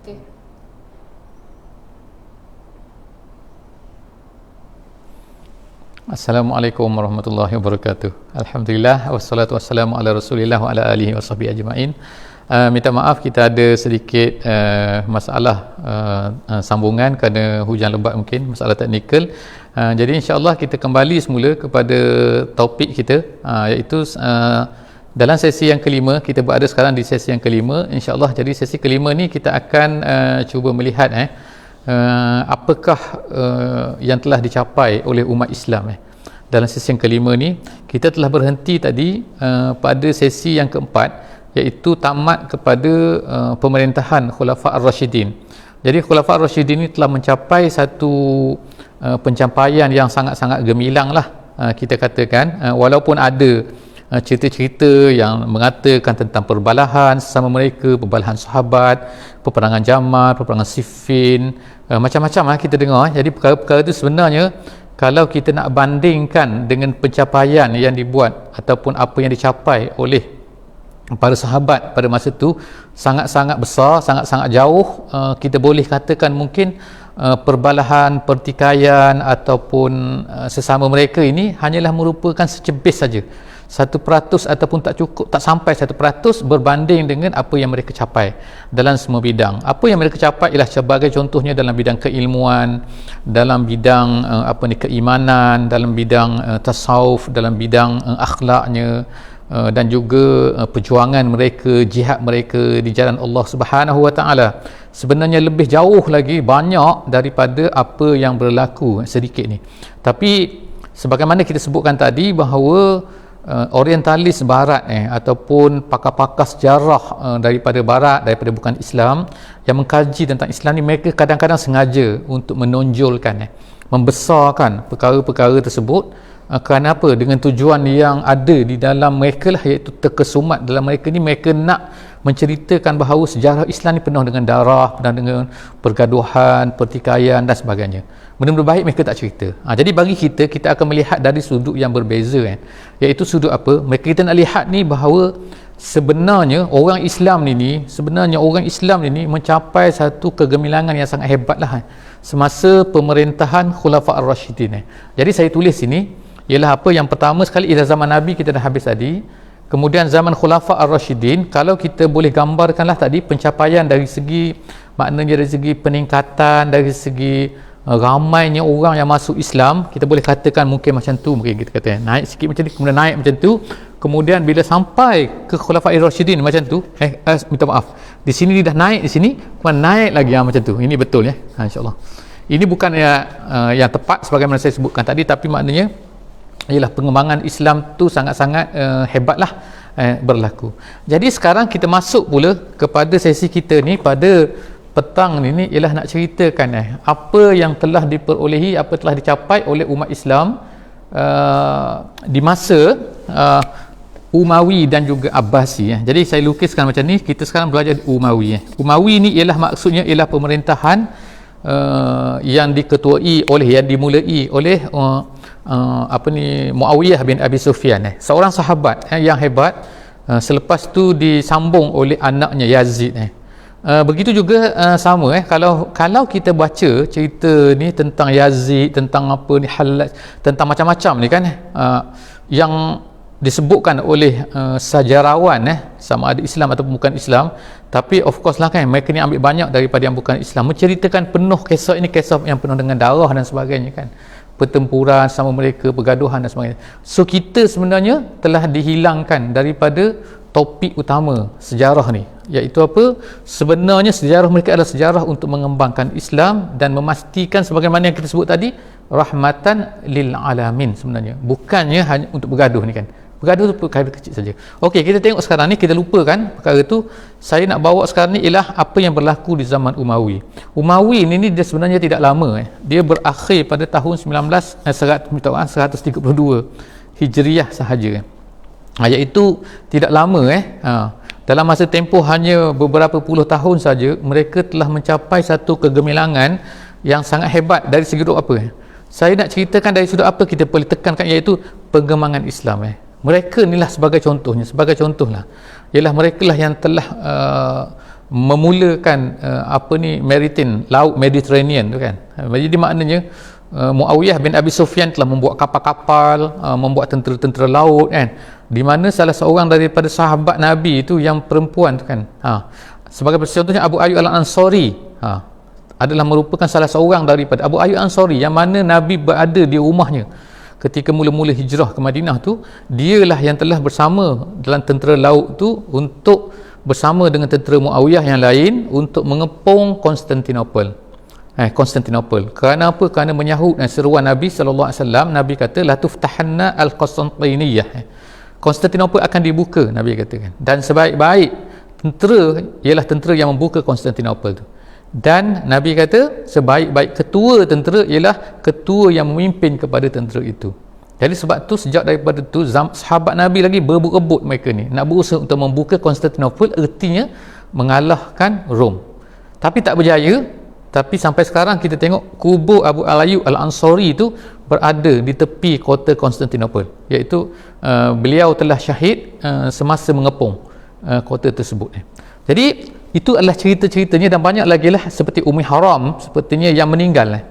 Okey. Assalamualaikum warahmatullahi wabarakatuh. Alhamdulillah wassalatu wassalamu ala Rasulillah wa ala alihi wasahbihi ajmain. Uh, minta maaf kita ada sedikit uh, masalah uh, uh, sambungan kerana hujan lebat mungkin masalah teknikal. Uh, jadi insya-Allah kita kembali semula kepada topik kita uh, iaitu uh, dalam sesi yang kelima kita berada sekarang di sesi yang kelima insya-Allah jadi sesi kelima ni kita akan uh, cuba melihat eh uh, apakah uh, yang telah dicapai oleh umat Islam eh dalam sesi yang kelima ni kita telah berhenti tadi uh, pada sesi yang keempat iaitu tamat kepada uh, pemerintahan Khulafa Ar-Rashidin. Jadi Khulafa Ar-Rashidin ini telah mencapai satu uh, pencapaian yang sangat-sangat gemilang lah uh, kita katakan uh, walaupun ada cerita-cerita yang mengatakan tentang perbalahan sesama mereka, perbalahan sahabat, peperangan Jamal, peperangan Siffin, uh, macam-macam lah kita dengar. Jadi perkara-perkara itu sebenarnya kalau kita nak bandingkan dengan pencapaian yang dibuat ataupun apa yang dicapai oleh para sahabat pada masa itu sangat-sangat besar, sangat-sangat jauh uh, kita boleh katakan mungkin perbalahan, pertikaian ataupun sesama mereka ini hanyalah merupakan secebis saja satu peratus ataupun tak cukup tak sampai satu peratus berbanding dengan apa yang mereka capai dalam semua bidang. Apa yang mereka capai ialah sebagai contohnya dalam bidang keilmuan dalam bidang uh, apa ni keimanan dalam bidang uh, tasawuf dalam bidang uh, akhlaknya Uh, dan juga uh, perjuangan mereka jihad mereka di jalan Allah Subhanahu Wa Taala. Sebenarnya lebih jauh lagi banyak daripada apa yang berlaku sedikit ni. Tapi sebagaimana kita sebutkan tadi bahawa uh, orientalis barat eh ataupun pakar-pakar sejarah uh, daripada barat daripada bukan Islam yang mengkaji tentang Islam ni mereka kadang-kadang sengaja untuk menonjolkan eh membesarkan perkara-perkara tersebut. Uh, kerana apa? Dengan tujuan yang ada di dalam mereka lah iaitu terkesumat dalam mereka ni mereka nak menceritakan bahawa sejarah Islam ni penuh dengan darah penuh dengan pergaduhan pertikaian dan sebagainya. Benda-benda baik mereka tak cerita. Ha, jadi bagi kita kita akan melihat dari sudut yang berbeza kan? Iaitu sudut apa? Mereka kita nak lihat ni bahawa sebenarnya orang Islam ni ni sebenarnya orang Islam ni ni mencapai satu kegemilangan yang sangat hebat lah semasa pemerintahan Khulafa Ar-Rashidin eh. jadi saya tulis sini ialah apa? Yang pertama sekali ialah zaman Nabi kita dah habis tadi kemudian zaman Khulafa Ar-Rashidin kalau kita boleh gambarkanlah tadi pencapaian dari segi maknanya dari segi peningkatan dari segi uh, ramainya orang yang masuk Islam kita boleh katakan mungkin macam tu mungkin kita kata. Naik sikit macam ni kemudian naik macam tu. Kemudian bila sampai ke Khulafa Ar-Rashidin macam tu eh, eh minta maaf. Di sini dah naik di sini kemudian naik lagi yang macam tu. Ini betul ya? Ha, insyaallah ini bukan ya, uh, yang tepat sebagaimana saya sebutkan tadi tapi maknanya ialah pengembangan Islam tu sangat-sangat uh, hebatlah uh, berlaku. Jadi sekarang kita masuk pula kepada sesi kita ni pada petang ni ni ialah nak ceritakan eh apa yang telah diperolehi apa telah dicapai oleh umat Islam uh, di masa uh, Umawi dan juga Abbasi eh. Jadi saya lukiskan macam ni kita sekarang belajar Umawi eh. Umawi ni ialah maksudnya ialah pemerintahan uh, yang diketuai oleh yang dimulai oleh uh, uh, apa ni Muawiyah bin Abi Sufyan eh. Seorang sahabat eh, yang hebat uh, selepas tu disambung oleh anaknya Yazid eh. Uh, begitu juga uh, sama eh. Kalau kalau kita baca cerita ni tentang Yazid tentang apa ni halat tentang macam-macam ni kan uh, yang disebutkan oleh uh, sajarawan eh sama ada Islam atau bukan Islam. Tapi of course lah kan mereka ni ambil banyak daripada yang bukan Islam. Menceritakan penuh kisah ini kisah yang penuh dengan darah dan sebagainya kan pertempuran sama mereka pergaduhan dan sebagainya. So kita sebenarnya telah dihilangkan daripada topik utama sejarah ni. Iaitu apa? Sebenarnya sejarah mereka adalah sejarah untuk mengembangkan Islam dan memastikan sebagaimana yang kita sebut tadi rahmatan lil alamin sebenarnya. Bukannya hanya untuk bergaduh ni kan bergaduh tu perkara kecil saja Okey, kita tengok sekarang ni kita lupakan perkara tu saya nak bawa sekarang ni ialah apa yang berlaku di zaman Umawi Umawi ni, ni dia sebenarnya tidak lama eh. dia berakhir pada tahun 19 eh, 100, 132 Hijriah sahaja ha, iaitu tidak lama eh ha. dalam masa tempoh hanya beberapa puluh tahun saja mereka telah mencapai satu kegemilangan yang sangat hebat dari segi apa eh? saya nak ceritakan dari sudut apa kita boleh tekankan iaitu pengembangan Islam eh mereka inilah sebagai contohnya sebagai contohlah. Ialah mereka lah yang telah uh, memulakan uh, apa ni maritime laut Mediterranean tu kan. Jadi maknanya uh, Muawiyah bin Abi Sufyan telah membuat kapal-kapal uh, membuat tentera-tentera laut kan. Di mana salah seorang daripada sahabat Nabi itu yang perempuan tu kan. Ha. sebagai contohnya Abu Ayyub Al-Ansari. Ha. adalah merupakan salah seorang daripada Abu Ayyub Al-Ansari yang mana Nabi berada di rumahnya ketika mula-mula hijrah ke Madinah tu dialah yang telah bersama dalam tentera laut tu untuk bersama dengan tentera Muawiyah yang lain untuk mengepung Konstantinopel. Eh, Konstantinopel. Kerana apa? Kerana menyahut dan seruan Nabi sallallahu alaihi wasallam, Nabi kata la tuftahanna al-Konstantiniyah. Konstantinopel akan dibuka, Nabi katakan. Dan sebaik-baik tentera ialah tentera yang membuka Konstantinopel tu. Dan Nabi kata sebaik-baik ketua tentera ialah ketua yang memimpin kepada tentera itu. Jadi sebab tu sejak daripada tu sahabat Nabi lagi berebut-rebut mereka ni nak berusaha untuk membuka Konstantinopel ertinya mengalahkan Rom. Tapi tak berjaya. Tapi sampai sekarang kita tengok kubur Abu Al-Ayyub Al-Ansari itu berada di tepi kota Konstantinopel iaitu uh, beliau telah syahid uh, semasa mengepung uh, kota tersebut. Jadi itu adalah cerita-ceritanya dan banyak lagi lah seperti Umi Haram sepertinya yang meninggal eh,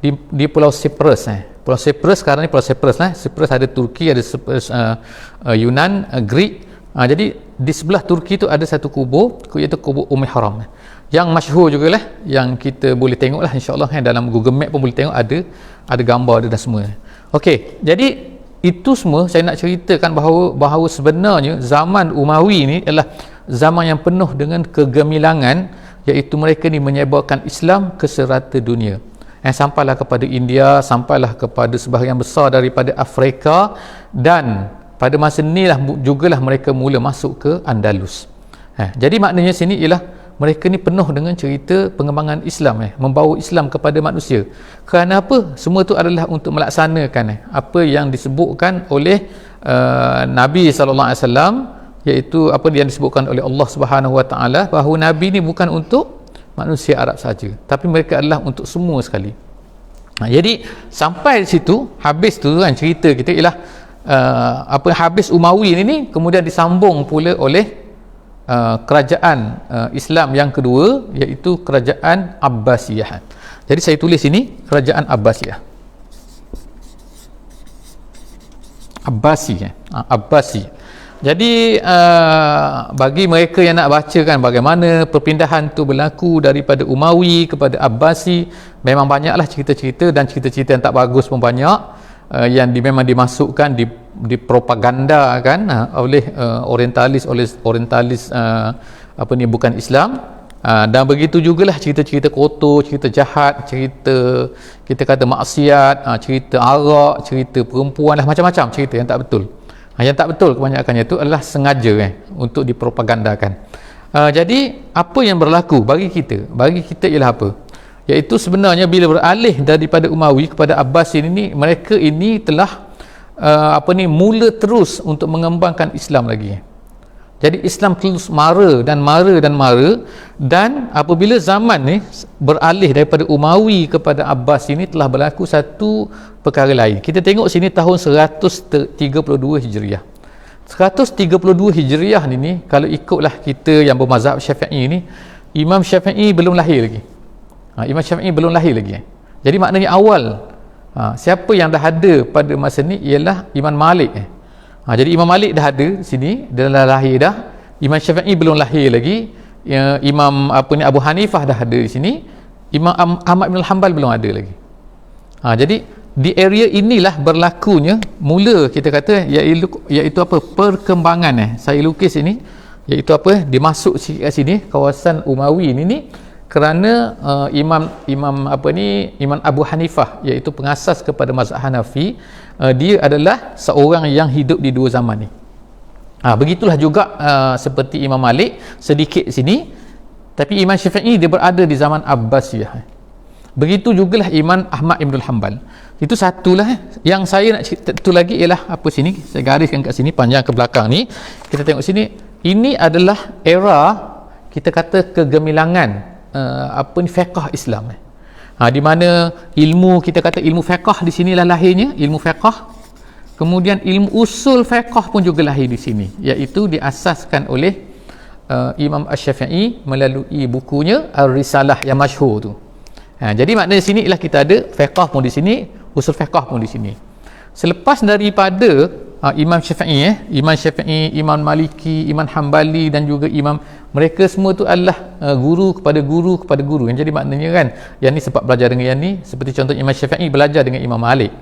di, di Pulau Cyprus eh. Pulau Cyprus sekarang ni Pulau Cyprus lah. Cyprus ada Turki, ada Cyprus, uh, uh, Yunan, uh, Greek. Uh, jadi di sebelah Turki tu ada satu kubur, iaitu kubur Umi Haram. Yang masyhur juga lah, yang kita boleh tengok lah insyaAllah kan, dalam Google Map pun boleh tengok ada ada gambar ada dan semua. Okey, jadi itu semua saya nak ceritakan bahawa bahawa sebenarnya zaman Umawi ni adalah zaman yang penuh dengan kegemilangan iaitu mereka ni menyebarkan Islam ke serata dunia. Eh, sampailah kepada India sampailah kepada sebahagian besar daripada Afrika dan pada masa inilah jugalah mereka mula masuk ke Andalus. Eh, jadi maknanya sini ialah mereka ni penuh dengan cerita pengembangan Islam eh, membawa Islam kepada manusia. Kerana apa? semua itu adalah untuk melaksanakan eh, apa yang disebutkan oleh uh, Nabi SAW iaitu apa yang disebutkan oleh Allah Subhanahu Wa Taala bahawa Nabi ni bukan untuk manusia Arab saja tapi mereka adalah untuk semua sekali. Ha, jadi sampai di situ habis tu kan cerita kita ialah uh, apa habis Umawi ini kemudian disambung pula oleh uh, kerajaan uh, Islam yang kedua iaitu kerajaan Abbasiyah. Jadi saya tulis ini kerajaan Abbasiyah. Abbasi ya. Abbasi jadi uh, bagi mereka yang nak baca kan bagaimana perpindahan tu berlaku daripada Umawi kepada Abbasi memang banyaklah cerita-cerita dan cerita-cerita yang tak bagus pun banyak uh, yang di, memang dimasukkan di di propaganda kan uh, oleh uh, orientalis oleh orientalis uh, apa ni bukan Islam uh, dan begitu jugalah cerita-cerita kotor, cerita jahat, cerita kita kata maksiat, uh, cerita arak, cerita perempuan lah macam-macam cerita yang tak betul. Ha, yang tak betul kebanyakannya itu adalah sengaja eh, untuk dipropagandakan. Uh, jadi apa yang berlaku bagi kita? Bagi kita ialah apa? Iaitu sebenarnya bila beralih daripada Umawi kepada Abbasin ini mereka ini telah uh, apa ni mula terus untuk mengembangkan Islam lagi. Jadi Islam terus mara dan mara dan mara dan apabila zaman ni beralih daripada Umawi kepada Abbas ini telah berlaku satu perkara lain. Kita tengok sini tahun 132 Hijriah. 132 Hijriah ni, ni kalau ikutlah kita yang bermazhab Syafi'i ni Imam Syafi'i belum lahir lagi. Ha, Imam Syafi'i belum lahir lagi. Jadi maknanya awal ha, siapa yang dah ada pada masa ni ialah Imam Malik eh. Ha, jadi Imam Malik dah ada sini, dia dah lahir dah. Imam Syafi'i belum lahir lagi. Ya, Imam apa ni Abu Hanifah dah ada di sini. Imam Ahmad bin Hanbal belum ada lagi. Ha, jadi di area inilah berlakunya mula kita kata iaitu, iaitu apa perkembangan eh. Saya lukis ini iaitu apa dimasuk kat sini kawasan Umawi ini ni kerana uh, imam imam apa ni imam Abu Hanifah iaitu pengasas kepada mazhab Hanafi uh, dia adalah seorang yang hidup di dua zaman ni. Ha, begitulah juga uh, seperti Imam Malik sedikit sini. Tapi Imam Syafi'i dia berada di zaman Abbasiyah. Begitu jugalah Imam Ahmad Ibn Hanbal. Itu satulah yang saya nak cerita tu lagi ialah apa sini? Saya gariskan kat sini panjang ke belakang ni. Kita tengok sini. Ini adalah era kita kata kegemilangan uh, apa ni fiqh Islam eh. Ha, di mana ilmu kita kata ilmu fiqh di sinilah lahirnya ilmu fiqh kemudian ilmu usul fiqh pun juga lahir di sini iaitu diasaskan oleh uh, Imam Asy-Syafi'i melalui bukunya Ar-Risalah yang masyhur tu. Ha, jadi maknanya sini ialah kita ada fiqh pun di sini, usul fiqh pun di sini. Selepas daripada uh, Imam Syafi'i eh, Imam Syafi'i, Imam Maliki, Imam Hambali dan juga Imam mereka semua tu adalah uh, guru kepada guru kepada guru. Yang jadi maknanya kan, yang ni sempat belajar dengan yang ni, seperti contoh Imam Syafi'i belajar dengan Imam Malik.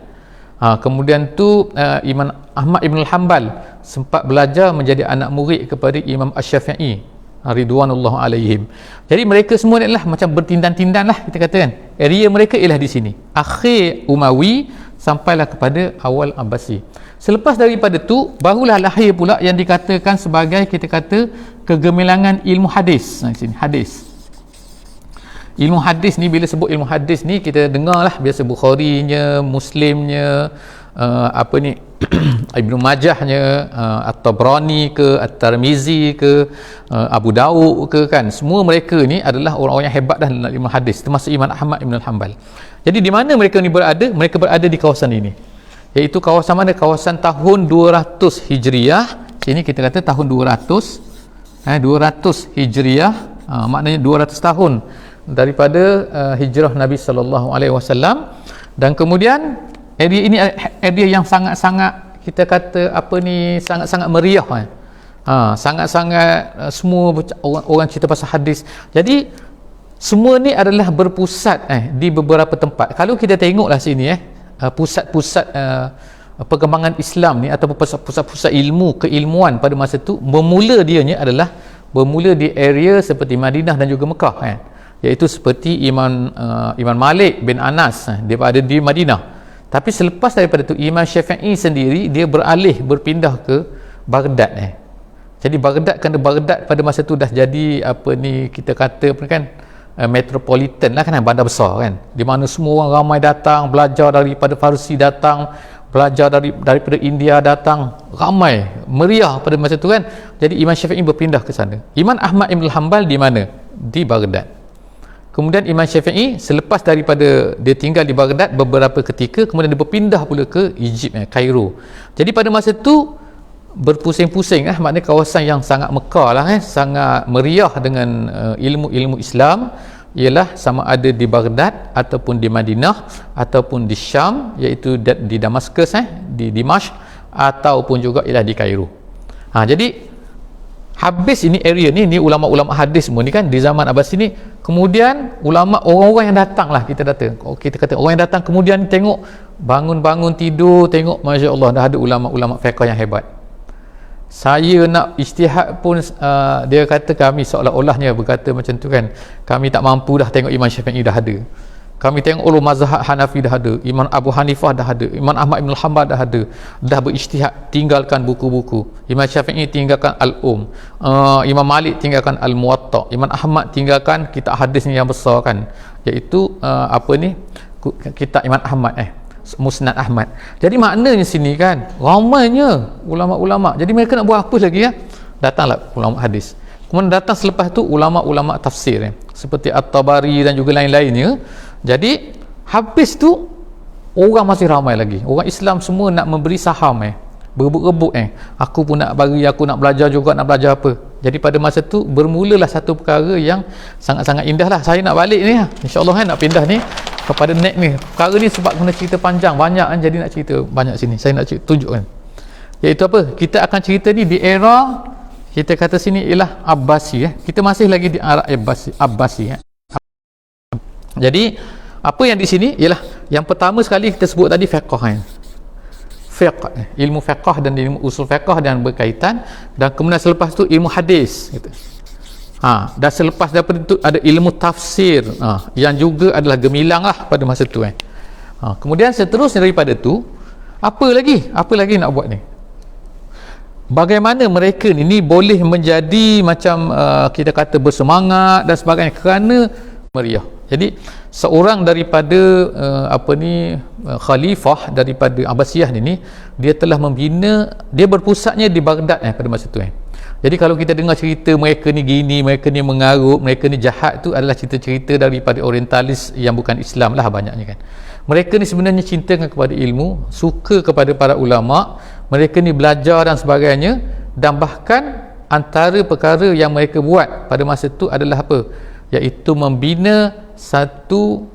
Ha, kemudian tu uh, Imam Ahmad Ibn Hanbal sempat belajar menjadi anak murid kepada Imam Ash-Syafi'i ridwanullah alaihim. Jadi mereka semua ni adalah macam bertindan-tindan lah kita kata kan. Area mereka ialah di sini. Akhir Umawi sampailah kepada awal Abbasi. Selepas daripada tu barulah lahir pula yang dikatakan sebagai kita kata kegemilangan ilmu hadis. Nah, sini hadis ilmu hadis ni bila sebut ilmu hadis ni kita dengar lah biasa Bukhari-nya Muslimnya uh, apa ni Ibnu Majahnya uh, At-Tabrani ke At-Tirmizi ke uh, Abu Daud ke kan semua mereka ni adalah orang-orang yang hebat dah dalam ilmu hadis termasuk Imam Ahmad Ibn Hanbal jadi di mana mereka ni berada? Mereka berada di kawasan ini. Iaitu kawasan mana? Kawasan tahun 200 Hijriah. Sini kita kata tahun 200 eh, 200 Hijriah. Uh, maknanya 200 tahun daripada uh, hijrah Nabi sallallahu alaihi wasallam. Dan kemudian area ini area yang sangat-sangat kita kata apa ni sangat-sangat meriah kan. Ha, sangat-sangat uh, semua orang, orang cerita pasal hadis. Jadi semua ni adalah berpusat eh di beberapa tempat. Kalau kita tengoklah sini eh uh, pusat-pusat uh, perkembangan Islam ni atau pusat-pusat ilmu keilmuan pada masa tu bermula dianya adalah bermula di area seperti Madinah dan juga Mekah kan. Eh iaitu seperti Imam uh, Imam Malik bin Anas dia berada di Madinah tapi selepas daripada itu Imam Syafi'i sendiri dia beralih berpindah ke Baghdad eh. jadi Baghdad kerana Baghdad pada masa itu dah jadi apa ni kita kata apa kan uh, metropolitan lah kan bandar besar kan. Di mana semua orang ramai datang belajar daripada Farsi datang belajar dari daripada India datang. Ramai meriah pada masa itu kan. Jadi Imam Syafi'i berpindah ke sana. Imam Ahmad Ibn Hanbal di mana? Di Baghdad. Kemudian Imam Syafi'i selepas daripada dia tinggal di Baghdad beberapa ketika kemudian dia berpindah pula ke Egypt eh, Cairo. Jadi pada masa itu berpusing-pusing eh? Maknanya kawasan yang sangat mekar lah eh? Sangat meriah dengan uh, ilmu-ilmu Islam ialah sama ada di Baghdad ataupun di Madinah ataupun di Syam iaitu di Damascus eh? Di Dimashq ataupun juga ialah di Cairo. Ha jadi habis ini area ni ni ulama-ulama hadis semua ni kan di zaman Abbas ini kemudian ulama orang-orang yang datang lah kita datang. Kita kata orang yang datang kemudian tengok bangun-bangun tidur tengok Masya Allah dah ada ulama-ulama fiqah yang hebat saya nak istihad pun uh, dia kata kami seolah-olahnya berkata macam tu kan kami tak mampu dah tengok Imam Syafi'i dah ada. Kami tengok ulum mazhab Hanafi dah ada Imam Abu Hanifah dah ada Imam Ahmad Ibn Hanbal dah ada. Dah berijtihad tinggalkan buku-buku. Imam Syafi'i tinggalkan Al-Um. Uh, Imam Malik tinggalkan Al-Muwatta. Imam Ahmad tinggalkan kitab hadis yang besar kan. Iaitu uh, apa ni? Kitab Imam Ahmad eh Musnad Ahmad. Jadi maknanya sini kan ramainya ulama-ulama. Jadi mereka nak buat apa lagi ya? Datanglah ulama hadis. Kemudian datang selepas tu ulama-ulama tafsir eh. seperti At-Tabari dan juga lain-lainnya jadi habis tu orang masih ramai lagi. Orang Islam semua nak memberi saham eh. Berebut-rebut eh. Aku pun nak bagi aku nak belajar juga nak belajar apa jadi pada masa tu bermulalah satu perkara yang sangat-sangat indah lah saya nak balik ni lah. insyaAllah kan nak pindah ni kepada next ni perkara ni sebab kena cerita panjang banyak kan jadi nak cerita banyak sini saya nak cerita, tunjukkan iaitu apa kita akan cerita ni di era kita kata sini ialah Abbasi eh. kita masih lagi di Arab Abbasi, Abbasi eh. Jadi apa yang di sini ialah yang pertama sekali kita sebut tadi fiqh kan. Fiqh, ilmu fiqh dan ilmu usul fiqh dan berkaitan dan kemudian selepas tu ilmu hadis gitu. Ha, dan selepas daripada itu ada ilmu tafsir ha, yang juga adalah gemilang lah pada masa tu eh. Ha, kemudian seterusnya daripada tu apa lagi? Apa lagi nak buat ni? Bagaimana mereka ni, ni boleh menjadi macam uh, kita kata bersemangat dan sebagainya kerana meriah jadi seorang daripada uh, apa ni uh, khalifah daripada Abbasiyah ni dia telah membina dia berpusatnya di Baghdad eh pada masa tu eh. Jadi kalau kita dengar cerita mereka ni gini mereka ni mengarut mereka ni jahat tu adalah cerita-cerita daripada orientalis yang bukan Islam lah banyaknya kan. Mereka ni sebenarnya cintakan kepada ilmu suka kepada para ulama mereka ni belajar dan sebagainya dan bahkan antara perkara yang mereka buat pada masa itu adalah apa? Iaitu membina satu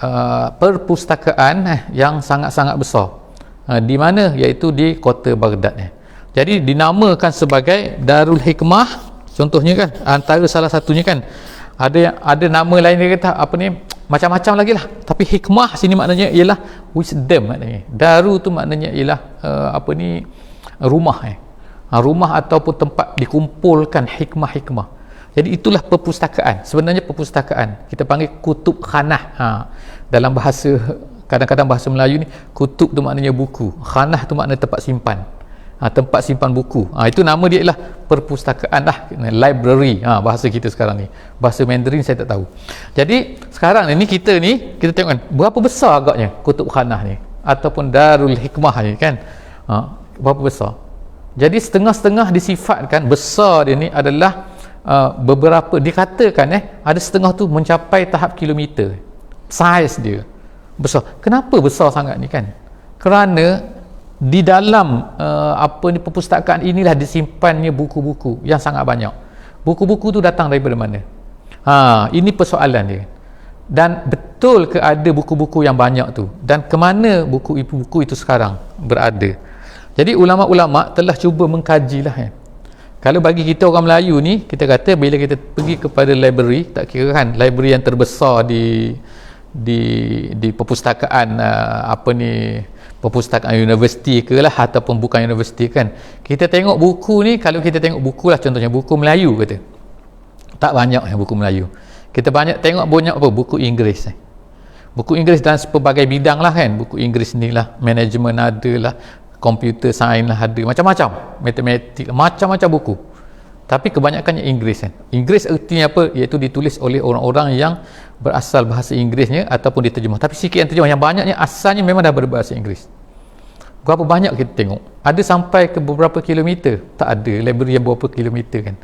uh, perpustakaan eh, yang sangat-sangat besar. Uh, di mana? Iaitu di kota Baghdad eh. jadi dinamakan sebagai Darul Hikmah contohnya kan antara salah satunya kan. Ada yang ada nama lain dia kata apa ni macam-macam lagi lah. Tapi hikmah sini maknanya ialah wisdom maknanya. Daru tu maknanya ialah uh, apa ni rumah eh. Rumah ataupun tempat dikumpulkan hikmah-hikmah jadi itulah perpustakaan. Sebenarnya perpustakaan. Kita panggil kutub khanah. Ha, dalam bahasa kadang-kadang bahasa Melayu ni kutub tu maknanya buku. Khanah tu maknanya tempat simpan. Ha, tempat simpan buku. Ha, itu nama dia ialah perpustakaan lah. Library. Ha, bahasa kita sekarang ni. Bahasa Mandarin saya tak tahu. Jadi sekarang ni kita ni kita tengok kan berapa besar agaknya kutub khanah ni? Ataupun darul hikmah ni kan? Ha, berapa besar? Jadi setengah-setengah disifatkan besar dia ni adalah uh, beberapa dikatakan eh ada setengah tu mencapai tahap kilometer. Saiz dia besar. Kenapa besar sangat ni kan? Kerana di dalam uh, apa ni perpustakaan inilah disimpannya buku-buku yang sangat banyak. Buku-buku tu datang daripada mana? Ha ini persoalan dia. Dan betul ke ada buku-buku yang banyak tu? Dan ke mana buku-buku itu sekarang berada? Jadi ulama-ulama telah cuba mengkajilah kan. Kalau bagi kita orang Melayu ni, kita kata bila kita pergi kepada library, tak kira kan library yang terbesar di di di perpustakaan uh, apa ni perpustakaan universiti ke lah ataupun bukan universiti kan. Kita tengok buku ni kalau kita tengok buku lah contohnya buku Melayu kata. Tak banyak yang buku Melayu. Kita banyak tengok banyak apa? Buku Inggeris eh. buku Inggeris dalam pelbagai bidang lah kan. Buku Inggeris ni lah management ada lah komputer sains lah ada macam-macam. Matematik macam-macam buku. Tapi kebanyakannya Inggeris kan. Inggeris artinya apa? Iaitu ditulis oleh orang-orang yang berasal bahasa Inggerisnya ataupun diterjemah. Tapi sikit yang terjemah. Yang banyaknya asalnya memang dah berbahasa Inggeris. Berapa banyak kita tengok. Ada sampai ke beberapa kilometer. Tak ada. Library yang berapa kilometer kan.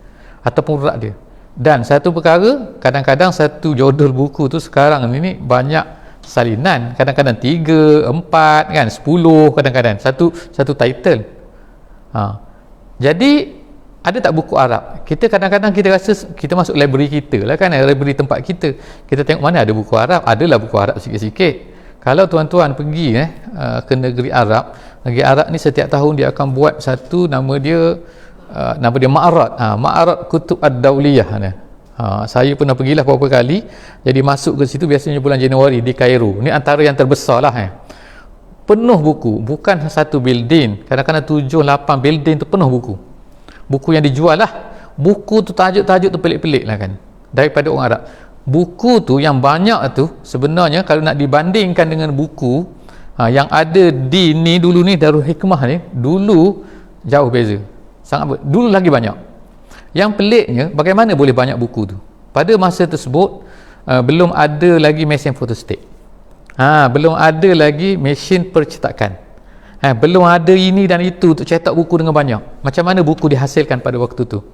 Ataupun rak dia. Dan satu perkara kadang-kadang satu jodol buku tu sekarang ni banyak salinan kadang-kadang tiga, empat kan, sepuluh kadang-kadang satu satu title. Ha. jadi ada tak buku Arab? Kita kadang-kadang kita rasa kita masuk library kita lah kan library tempat kita. Kita tengok mana ada buku Arab adalah buku Arab sikit-sikit. Kalau tuan-tuan pergi eh, uh, ke negeri Arab negeri Arab ni setiap tahun dia akan buat satu nama dia uh, nama dia Ma'arat ha, Ma'arat Kutub Ad-Dawliyah ni Ha, saya pernah pergilah beberapa kali. Jadi masuk ke situ biasanya bulan Januari di Cairo ni antara yang terbesar lah eh. penuh buku. Bukan satu building. Kadang-kadang tujuh, lapan building tu penuh buku. Buku yang dijual lah buku tu tajuk-tajuk tu pelik-pelik lah kan. Daripada orang Arab. Buku tu yang banyak tu sebenarnya kalau nak dibandingkan dengan buku ha, yang ada di ni dulu ni Darul Hikmah ni dulu jauh beza. Sangat dulu lagi banyak yang peliknya bagaimana boleh banyak buku tu? Pada masa tersebut uh, belum ada lagi mesin fotostat ha, belum ada lagi mesin percetakan. Ha, belum ada ini dan itu untuk cetak buku dengan banyak. Macam mana buku dihasilkan pada waktu tu?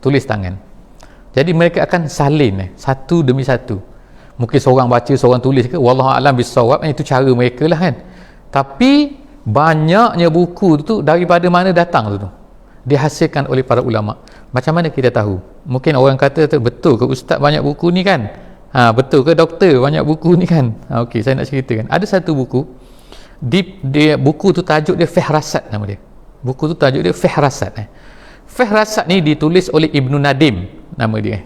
Tulis tangan. Jadi mereka akan salin eh, satu demi satu. Mungkin seorang baca seorang tulis ke wallahualam bisawab eh, itu cara mereka lah kan? Tapi banyaknya buku tu daripada mana datang tu? Dihasilkan oleh para ulama macam mana kita tahu? Mungkin orang kata tu betul ke ustaz banyak buku ni kan? Ha, betul ke doktor banyak buku ni kan? Ha, ok saya nak ceritakan. Ada satu buku di, dia, buku tu tajuk dia Fihrasat nama dia. Buku tu tajuk dia Fihrasat eh. Fihrasat ni ditulis oleh Ibnu Nadim nama dia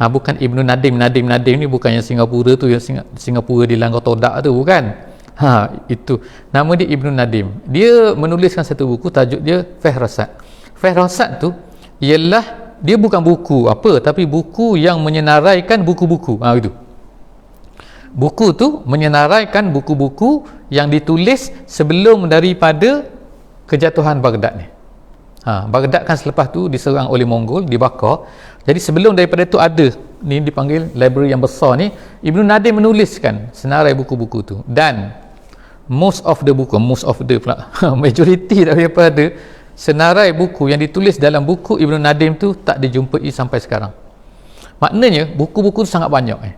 ha, bukan Ibnu Nadim Nadim Nadim ni bukan yang Singapura tu yang Singapura di Langgar Todak tu bukan. Ha, itu. Nama dia Ibnu Nadim. Dia menuliskan satu buku tajuk dia Fihrasat Fihrasat tu ialah dia bukan buku apa tapi buku yang menyenaraikan buku-buku. Ha, itu buku tu menyenaraikan buku-buku yang ditulis sebelum daripada kejatuhan Baghdad ni. Ha, Baghdad kan selepas tu diserang oleh Mongol dibakar. Jadi sebelum daripada tu ada ni dipanggil library yang besar ni Ibn Nadim menuliskan senarai buku-buku tu. Dan most of the buku most of the pula majority daripada senarai buku yang ditulis dalam buku Ibn Nadim tu tak dijumpai sampai sekarang. Maknanya buku-buku tu sangat banyak eh.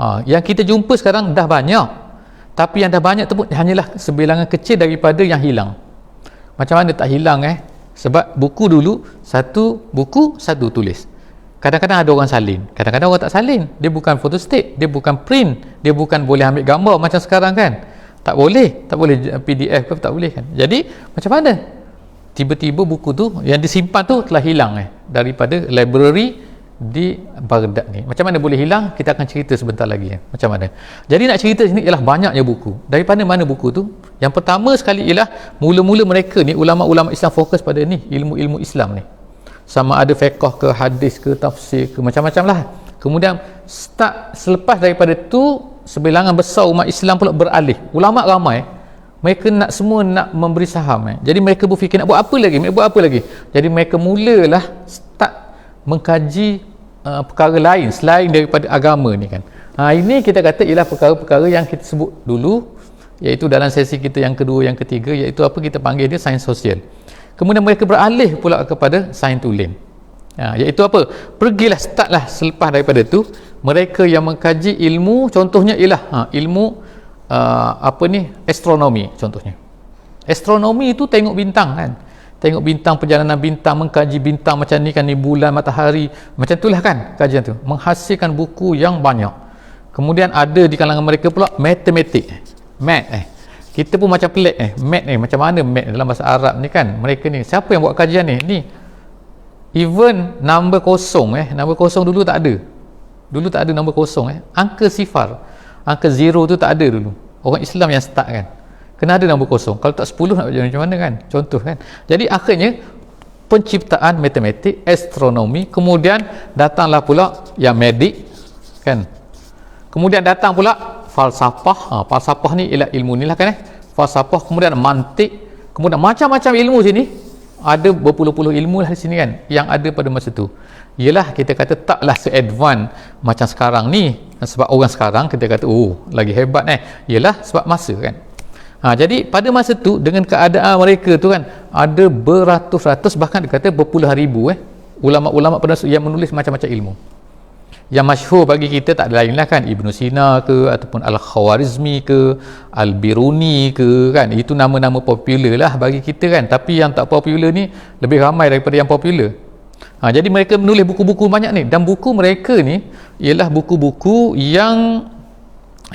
ha, yang kita jumpa sekarang dah banyak. Tapi yang dah banyak tu hanyalah sebilangan kecil daripada yang hilang. Macam mana tak hilang eh? Sebab buku dulu satu buku satu tulis. Kadang-kadang ada orang salin. Kadang-kadang orang tak salin. Dia bukan photostat dia bukan print dia bukan boleh ambil gambar macam sekarang kan? Tak boleh. Tak boleh PDF ke tak boleh kan? Jadi macam mana tiba-tiba buku tu yang disimpan tu telah hilang eh daripada library di Baghdad ni. Macam mana boleh hilang? Kita akan cerita sebentar lagi ya. macam mana. Jadi nak cerita sini ialah banyaknya buku. Daripada mana buku tu? Yang pertama sekali ialah mula-mula mereka ni ulama-ulama Islam fokus pada ni ilmu-ilmu Islam ni. Sama ada fiqh ke hadis ke tafsir ke macam-macam lah. Kemudian start selepas daripada tu sebilangan besar umat Islam pula beralih. Ulama ramai mereka nak semua nak memberi saham eh. jadi mereka berfikir nak buat apa lagi? Mereka buat apa lagi? Jadi mereka mulalah start mengkaji uh, perkara lain selain daripada agama ni kan. Ha, ini kita kata ialah perkara-perkara yang kita sebut dulu iaitu dalam sesi kita yang kedua yang ketiga iaitu apa kita panggil dia sains sosial. Kemudian mereka beralih pula kepada sains tulen. Ha, iaitu apa? Pergilah startlah selepas daripada tu mereka yang mengkaji ilmu contohnya ialah ha, ilmu uh, apa ni? Astronomi contohnya. Astronomi itu tengok bintang kan? Tengok bintang perjalanan bintang mengkaji bintang macam ni kan ni bulan matahari. Macam itulah kan kajian tu. Menghasilkan buku yang banyak. Kemudian ada di kalangan mereka pula matematik. Mat eh. Kita pun macam pelik eh. Mat ni macam mana mat dalam bahasa Arab ni kan? Mereka ni siapa yang buat kajian ni? Ni even number kosong eh. Number kosong dulu tak ada. Dulu tak ada number kosong eh. Angka sifar angka zero tu tak ada dulu. Orang Islam yang start kan. Kena ada nombor kosong. Kalau tak 10 nak macam mana kan? Contoh kan. Jadi akhirnya penciptaan matematik astronomi kemudian datanglah pula yang medik kan? Kemudian datang pula falsafah. Ha, falsafah ni ialah ilmu ni lah kan eh? Falsafah kemudian mantik kemudian macam-macam ilmu sini. Ada berpuluh-puluh ilmu lah di sini kan yang ada pada masa tu ialah kita kata taklah se-advance macam sekarang ni. Sebab orang sekarang kita kata oh lagi hebat eh. Ialah sebab masa kan? Ha, jadi pada masa tu dengan keadaan mereka tu kan ada beratus-ratus bahkan dikata berpuluh ribu eh ulama-ulama yang menulis macam-macam ilmu. Yang masyhur bagi kita tak lain lah kan? Ibn Sina ke ataupun Al-Khawarizmi ke Al-Biruni ke kan? Itu nama-nama popular lah bagi kita kan? Tapi yang tak popular ni lebih ramai daripada yang popular. Ha, jadi mereka menulis buku-buku banyak ni. Dan buku mereka ni ialah buku-buku yang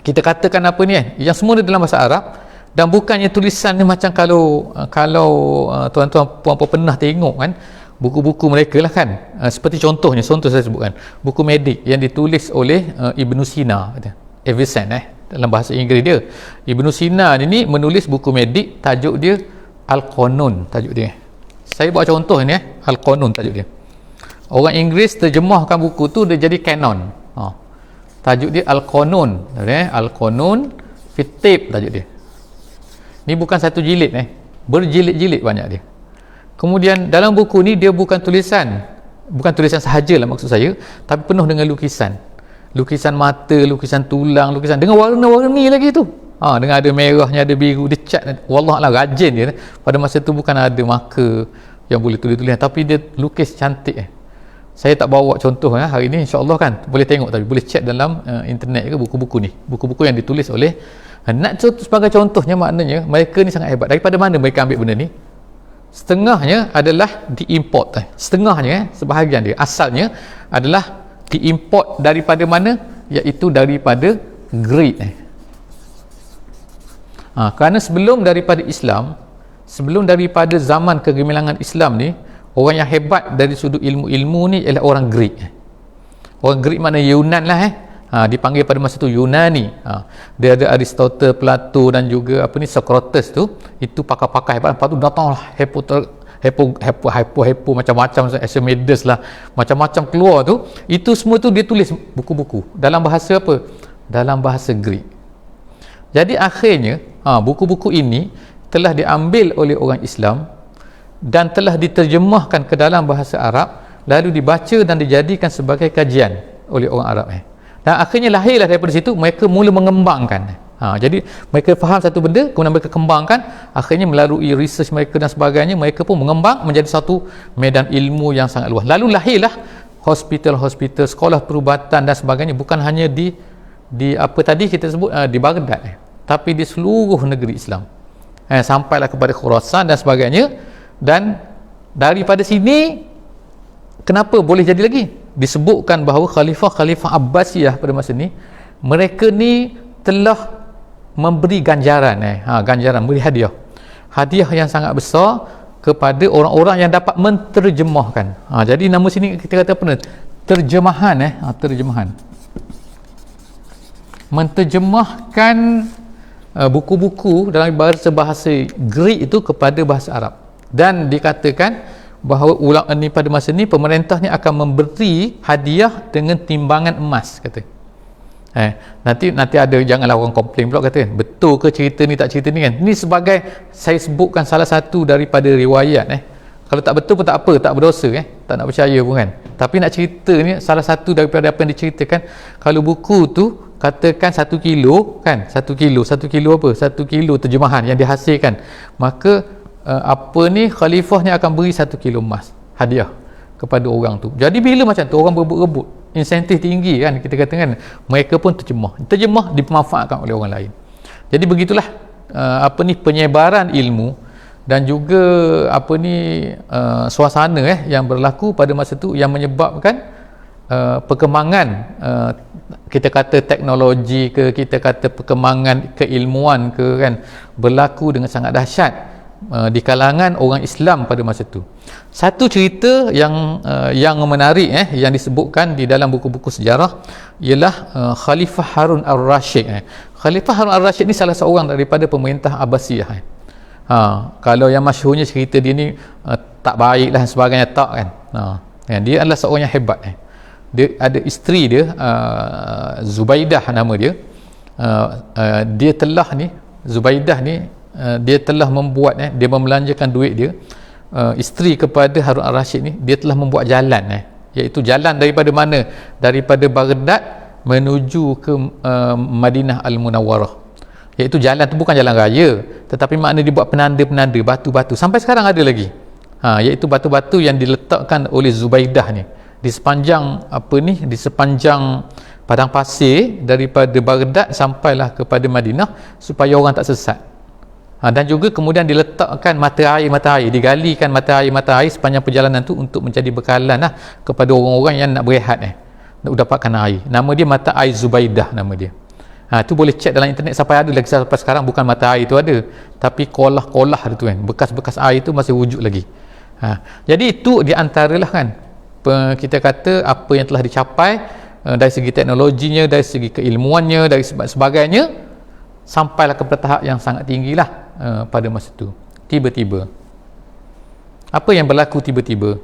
kita katakan apa ni kan yang semua dalam bahasa Arab. Dan bukannya tulisan ni macam kalau uh, kalau uh, tuan-tuan puan-puan pernah tengok kan buku-buku mereka lah kan. Uh, seperti contohnya contoh saya sebutkan. Buku medik yang ditulis oleh uh, Ibn Sina Avicenne eh dalam bahasa Inggeris dia. Ibn Sina ni menulis buku medik tajuk dia Al-Qanun tajuk dia saya buat contoh ni eh Al-Qanun tajuk dia. Orang Inggeris terjemahkan buku tu dia jadi canon. Ha. tajuk dia Al-Qanun. Eh? Al-Qanun Fitib tajuk dia. Ni bukan satu jilid eh berjilid-jilid banyak dia. Kemudian dalam buku ni dia bukan tulisan bukan tulisan sahaja lah maksud saya tapi penuh dengan lukisan. Lukisan mata, lukisan tulang lukisan dengan warna-warni lagi tu ha, dengan ada merahnya, ada biru dia cat wallah lah rajin dia. Pada masa tu bukan ada maka yang boleh tulis-tulis tapi dia lukis cantik eh. Saya tak bawa contoh eh, hari ni insyaAllah kan boleh tengok tapi boleh cek dalam uh, internet ke buku-buku ni. Buku-buku yang ditulis oleh Ha, nak sebagai contohnya maknanya mereka ni sangat hebat. Daripada mana mereka ambil benda ni? Setengahnya adalah diimport eh. setengahnya eh, sebahagian dia. Asalnya adalah diimport daripada mana? Iaitu daripada Greek eh. Ha, kerana sebelum daripada Islam sebelum daripada zaman kegemilangan Islam ni orang yang hebat dari sudut ilmu-ilmu ni ialah orang Greek. Orang Greek mana Yunan lah eh. Ha, dipanggil pada masa tu Yunani. Ha, dia ada Aristotle, Plato dan juga apa ni Socrates tu. Itu pakar-pakar hebat. Lepas tu datanglah hepo hepo hepo hepo, hepo macam-macam Archimedes lah macam-macam keluar tu. Itu semua tu dia tulis buku-buku. Dalam bahasa apa? Dalam bahasa Greek jadi akhirnya ha, buku-buku ini telah diambil oleh orang Islam dan telah diterjemahkan ke dalam bahasa Arab lalu dibaca dan dijadikan sebagai kajian oleh orang Arab eh. Dan akhirnya lahirlah daripada situ mereka mula mengembangkan ha, jadi mereka faham satu benda kemudian mereka kembangkan akhirnya melalui research mereka dan sebagainya mereka pun mengembang menjadi satu medan ilmu yang sangat luas. Lalu lahirlah hospital-hospital sekolah perubatan dan sebagainya bukan hanya di di apa tadi kita sebut uh, di Baghdad eh, tapi di seluruh negeri Islam. Eh, sampailah kepada Khurasan dan sebagainya. Dan daripada sini kenapa boleh jadi lagi? Disebutkan bahawa khalifah-khalifah Abbasiyah pada masa ni mereka ni telah memberi ganjaran eh. Ha, ganjaran beri hadiah. Hadiah yang sangat besar kepada orang-orang yang dapat menterjemahkan. Ha, jadi nama sini kita kata apa terjemahan eh. Ha, terjemahan. Menterjemahkan uh, buku-buku dalam bahasa bahasa Greek itu kepada bahasa Arab. Dan dikatakan bahawa ulang ini pada masa ini pemerintah ni akan memberi hadiah dengan timbangan emas kata. Eh, nanti nanti ada janganlah orang komplain pula kata. Betul ke cerita ni tak cerita ni kan? Ini sebagai saya sebutkan salah satu daripada riwayat eh. Kalau tak betul pun tak apa tak berdosa eh. Tak nak percaya pun kan? Tapi nak cerita ni salah satu daripada apa yang diceritakan kalau buku tu katakan satu kilo kan? Satu kilo. Satu kilo apa? Satu kilo terjemahan yang dihasilkan. Maka uh, apa ni khalifah ni akan beri satu kilo emas hadiah kepada orang tu. Jadi bila macam tu orang berebut-rebut insentif tinggi kan? Kita kata kan mereka pun terjemah. Terjemah dimanfaatkan oleh orang lain. Jadi begitulah uh, apa ni penyebaran ilmu dan juga apa ni uh, suasana eh yang berlaku pada masa tu yang menyebabkan uh, perkembangan uh, kita kata teknologi ke kita kata perkembangan keilmuan ke kan berlaku dengan sangat dahsyat uh, di kalangan orang Islam pada masa itu. Satu cerita yang uh, yang menarik eh yang disebutkan di dalam buku-buku sejarah ialah uh, Khalifah Harun Ar-Rasyid eh. Khalifah Harun Ar-Rasyid ni salah seorang daripada pemerintah Abbasiyah eh ha, kalau yang masyhurnya cerita dia ni uh, tak baik lah sebagainya tak kan ha, ya, dia adalah seorang yang hebat eh. Dia ada isteri dia uh, Zubaidah nama dia. Uh, uh, dia telah ni Zubaidah ni uh, dia telah membuat eh, dia membelanjakan duit dia uh, isteri kepada Harun Ar-Rashid ni dia telah membuat jalan eh, iaitu jalan daripada mana? Daripada Baghdad menuju ke uh, Madinah Al-Munawwarah. Iaitu jalan tu bukan jalan raya tetapi makna dia buat penanda-penanda batu-batu. Sampai sekarang ada lagi. Ha, iaitu batu-batu yang diletakkan oleh Zubaidah ni di sepanjang apa ni di sepanjang padang pasir daripada Baghdad sampailah kepada Madinah supaya orang tak sesat. Ha, dan juga kemudian diletakkan mata air-mata air digalikan mata air-mata air sepanjang perjalanan tu untuk menjadi bekalan lah kepada orang-orang yang nak berehat eh, nak dapatkan air. Nama dia mata air Zubaidah nama dia. Ha, tu boleh cek dalam internet sampai ada lagi sampai sekarang bukan mata air tu ada tapi kolah-kolah tu kan bekas-bekas air tu masih wujud lagi. Ha, jadi itu di antaralah kan kita kata apa yang telah dicapai uh, dari segi teknologinya dari segi keilmuannya dari sebagainya sampailah ke tahap yang sangat tinggi lah uh, pada masa itu. Tiba-tiba. Apa yang berlaku tiba-tiba?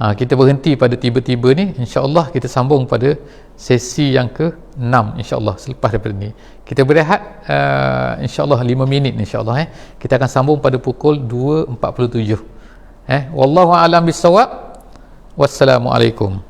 Ha, kita berhenti pada tiba-tiba ni insyaAllah kita sambung pada sesi yang ke-6 insyaAllah selepas daripada ni. Kita berehat uh, insyaAllah 5 minit insyaAllah eh. kita akan sambung pada pukul 2.47 eh. Wallahu a'lam bisawab والسلام عليكم.